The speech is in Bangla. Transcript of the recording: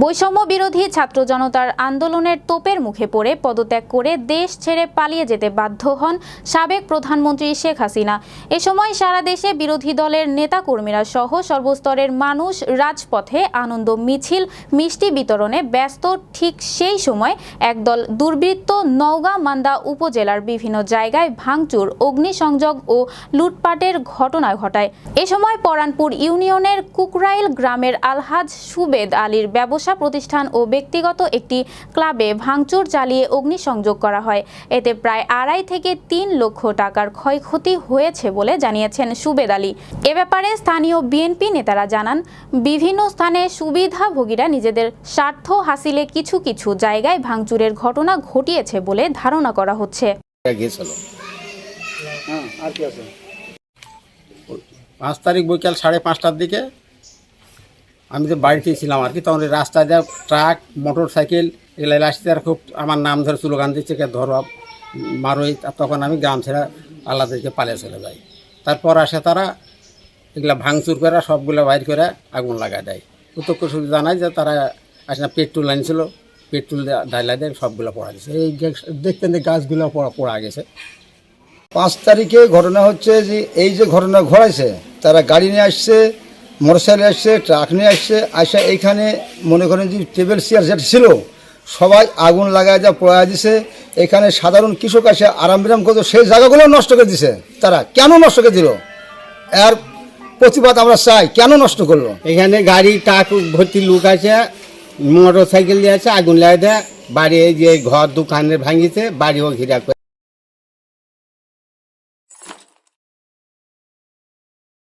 বৈষম্য বিরোধী ছাত্র জনতার আন্দোলনের তোপের মুখে পড়ে পদত্যাগ করে দেশ ছেড়ে পালিয়ে যেতে বাধ্য হন সাবেক প্রধানমন্ত্রী শেখ হাসিনা। এ সময় সারা দেশে বিরোধী দলের নেতাকর্মীরা সহ সর্বস্তরের মানুষ রাজপথে আনন্দ, মিছিল, মিষ্টি বিতরণে ব্যস্ত। ঠিক সেই সময় একদল দুর্বৃত্ত নওগাঁ মান্দা উপজেলার বিভিন্ন জায়গায় ভাঙচুর, অগ্নিসংযোগ ও লুটপাটের ঘটনা ঘটায়। এ সময় পরানপুর ইউনিয়নের কুকরাইল গ্রামের আলহাজ সুবেদ আলীর ব্যবসা প্রতিষ্ঠান ও ব্যক্তিগত একটি ক্লাবে ভাঙচুর চালিয়ে অগ্নিসংযোগ করা হয়। এতে প্রায় আড়াই থেকে তিন লক্ষ টাকার ক্ষয়ক্ষতি হয়েছে বলে জানিয়েছেন সুবেদ আলী। এ ব্যাপারে স্থানীয় বিএনপি নেতারা জানান বিভিন্ন স্থানে সুবিধাভোগীরা নিজেদের স্বার্থ হাসিলে কিছু কিছু জায়গায় ভাঙচুরের ঘটনা ঘটিয়েছে বলে ধারণা করা হচ্ছে। হ্যাঁ পাঁচ তারিখ বৈকাল সাড়ে পাঁচটার দিকে আমি তো বাড়িতে ছিলাম আর কি, তখন রাস্তা দিয়ে ট্রাক মোটর সাইকেল এগুলো আসতে আর খুব আমার নাম ধরে স্লোগান দিচ্ছে কে, ধরো মারোই তখন আমি গ্রাম ছেড়ে আল্লাহদেরকে পালিয়ে চলে যাই। তারপর আসে তারা, এগুলা ভাঙচুর করে সবগুলো বাইর করে আগুন লাগায় দেয়। প্রত্যক্ষ শুধু জানায় যে তারা আসলে পেট্রোল আনছিল, পেট্রোল ডাইলা দেয় সবগুলো পড়া গেছে। এই দেখতেন যে গাছগুলো পড়া গেছে। পাঁচ তারিখে ঘটনা হচ্ছে যে এই যে ঘটনা ঘটাইছে, তারা গাড়ি নিয়ে আসছে মোটরসাইকেল আসছে, ট্রাক নিয়ে আসছে আসা এইখানে মনে করেন যে টেবিল, চেয়ার যেটা ছিল, সবাই আগুন লাগায় যা পড়া দিছে। এখানে সাধারণ কৃষক আসে আরাম বিরাম করতো, সেই জায়গাগুলো নষ্ট করে দিছে তারা। কেন নষ্ট করে দিল? এর প্রতিবাদ আমরা চাই, কেন নষ্ট করল? এখানে গাড়ি, ট্রাক ভর্তি লোক আছে মোটর সাইকেল দিয়ে আছে, আগুন লাগিয়ে দেয়, বাড়ি যে ঘর দোকানের ভাঙিছে, বাড়িও ঘিরা